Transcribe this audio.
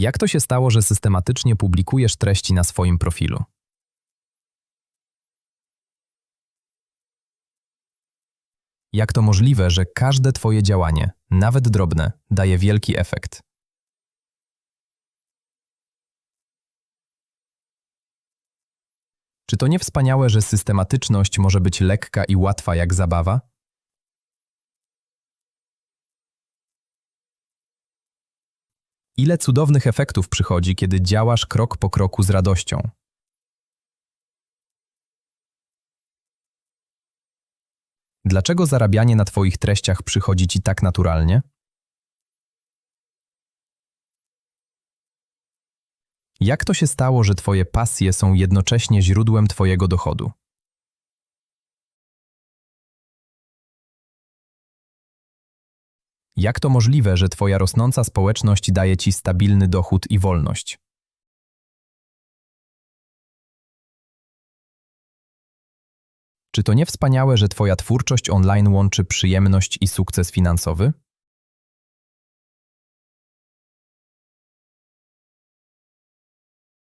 Jak to się stało, że systematycznie publikujesz treści na swoim profilu? Jak to możliwe, że każde Twoje działanie, nawet drobne, daje wielki efekt? Czy to nie wspaniałe, że systematyczność może być lekka i łatwa jak zabawa? Ile cudownych efektów przychodzi, kiedy działasz krok po kroku z radością? Dlaczego zarabianie na Twoich treściach przychodzi Ci tak naturalnie? Jak to się stało, że Twoje pasje są jednocześnie źródłem Twojego dochodu? Jak to możliwe, że Twoja rosnąca społeczność daje Ci stabilny dochód i wolność? Czy to nie wspaniałe, że Twoja twórczość online łączy przyjemność i sukces finansowy?